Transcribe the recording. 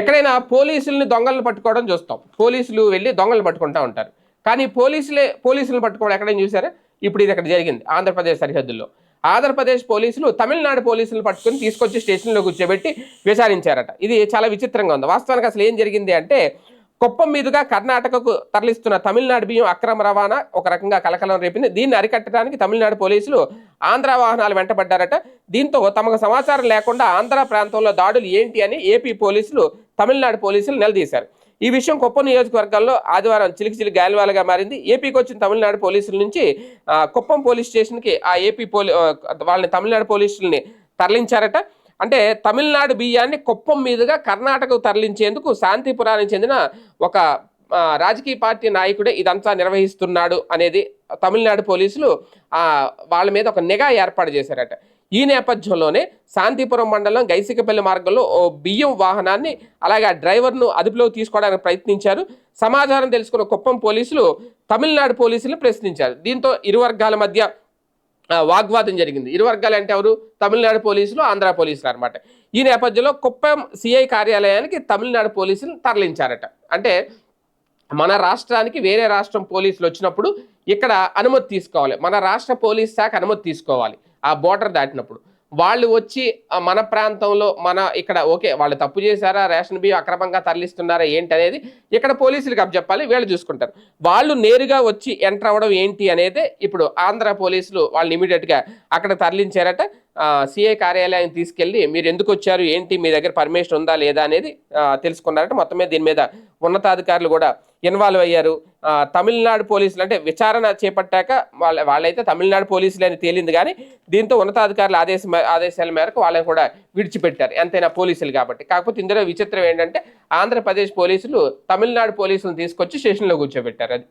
ఎక్కడైనా పోలీసుల్ని దొంగలను పట్టుకోవడం చూస్తాం. పోలీసులు వెళ్ళి దొంగలు పట్టుకుంటా ఉంటారు. కానీ పోలీసులే పోలీసులను పట్టుకోవడం ఎక్కడైనా చూసారా? ఇప్పుడు ఇది అక్కడ జరిగింది ఆంధ్రప్రదేశ్ సరిహద్దుల్లో. ఆంధ్రప్రదేశ్ పోలీసులు తమిళనాడు పోలీసులను పట్టుకొని తీసుకొచ్చి స్టేషన్లో కూర్చోబెట్టి విచారించారట. ఇది చాలా విచిత్రంగా ఉంది. వాస్తవానికి అసలు ఏం జరిగింది అంటే కుప్పం మీదుగా కర్ణాటకకు తరలిస్తున్న తమిళనాడు బియ్యం అక్రమ రవాణా ఒక రకంగా కలకలం రేపింది. దీన్ని అరికట్టడానికి తమిళనాడు పోలీసులు ఆంధ్ర వాహనాలు వెంటబడ్డారట. దీంతో తమకు సమాచారం లేకుండా ఆంధ్ర ప్రాంతంలో దాడులు ఏంటి అని ఏపీ పోలీసులు తమిళనాడు పోలీసులు నిలదీశారు. ఈ విషయం కుప్పం నియోజకవర్గాల్లో ఆదివారం చిలికి చిలికి గాలివాలుగా మారింది. ఏపీకి వచ్చిన తమిళనాడు పోలీసుల నుంచి కుప్పం పోలీస్ స్టేషన్కి ఆ ఏపీ పోలీ వాళ్ళని తమిళనాడు పోలీసుల్ని తరలించారట. అంటే తమిళనాడు బియ్యాన్ని కుప్పం మీదుగా కర్ణాటకకు తరలించేందుకు శాంతిపురానికి చెందిన ఒక రాజకీయ పార్టీ నాయకుడే ఇదంతా నిర్వహిస్తున్నాడు అనేది తమిళనాడు పోలీసులు వాళ్ళ మీద ఒక నిఘా ఏర్పాటు చేశారట. ఈ నేపథ్యంలోనే శాంతిపురం మండలం గైసికపల్లి మార్గంలో ఓ బియ్యం వాహనాన్ని అలాగే ఆ డ్రైవర్ను అదుపులో తీసుకోవడానికి ప్రయత్నించారు. సమాచారం తెలుసుకున్న కుప్పం పోలీసులు తమిళనాడు పోలీసులు ప్రశ్నించారు. దీంతో ఇరు వర్గాల మధ్య వాగ్వాదం జరిగింది. ఇరు వర్గాలు అంటే ఎవరు? తమిళనాడు పోలీసులు ఆంధ్ర పోలీసులు అనమాట ఈ నేపథ్యంలో కుప్పం సిఐ కార్యాలయానికి తమిళనాడు పోలీసులు తరలించారట. అంటే మన రాష్ట్రానికి వేరే రాష్ట్రం పోలీసులు వచ్చినప్పుడు ఇక్కడ అనుమతి తీసుకోవాలి. మన రాష్ట్ర పోలీస్ శాఖ అనుమతి తీసుకోవాలి. ఆ బోర్డర్ దాటినప్పుడు. వాళ్ళు వచ్చి మన ప్రాంతంలో మన ఇక్కడ ఓకే వాళ్ళు తప్పు చేశారా రేషన్ బియ్యం అక్రమంగా తరలిస్తున్నారా ఏంటి అనేది ఇక్కడ పోలీసులకు అప్పచెప్పాలి వీళ్ళు చూసుకుంటారు. వాళ్ళు నేరుగా వచ్చి ఎంటర్ అవ్వడం ఏంటి అనేది ఇప్పుడు ఆంధ్ర పోలీసులు వాళ్ళు ఇమీడియట్గా అక్కడ తరలించారట. సిఐ కార్యాలయానికి తీసుకెళ్ళి మీరు ఎందుకు వచ్చారు ఏంటి మీ దగ్గర పర్మిషన్ ఉందా లేదా అనేది తెలుసుకున్నారట. మొత్తం మీద దీని మీద ఉన్నతాధికారులు కూడా ఇన్వాల్వ్ అయ్యారు. తమిళనాడు పోలీసులు అంటే విచారణ చేపట్టాక వాళ్ళ వాళ్ళైతే తమిళనాడు పోలీసులు అని తేలింది కానీ దీంతో ఉన్నతాధికారుల ఆదేశ ఆదేశాల మేరకు వాళ్ళని కూడా విడిచిపెట్టారు. ఎంతైనా పోలీసులు కాబట్టి. కాకపోతే ఇందులో విచిత్రం ఏంటంటే ఆంధ్రప్రదేశ్ పోలీసులు తమిళనాడు పోలీసులను తీసుకొచ్చి స్టేషన్లో కూర్చోబెట్టారు అది.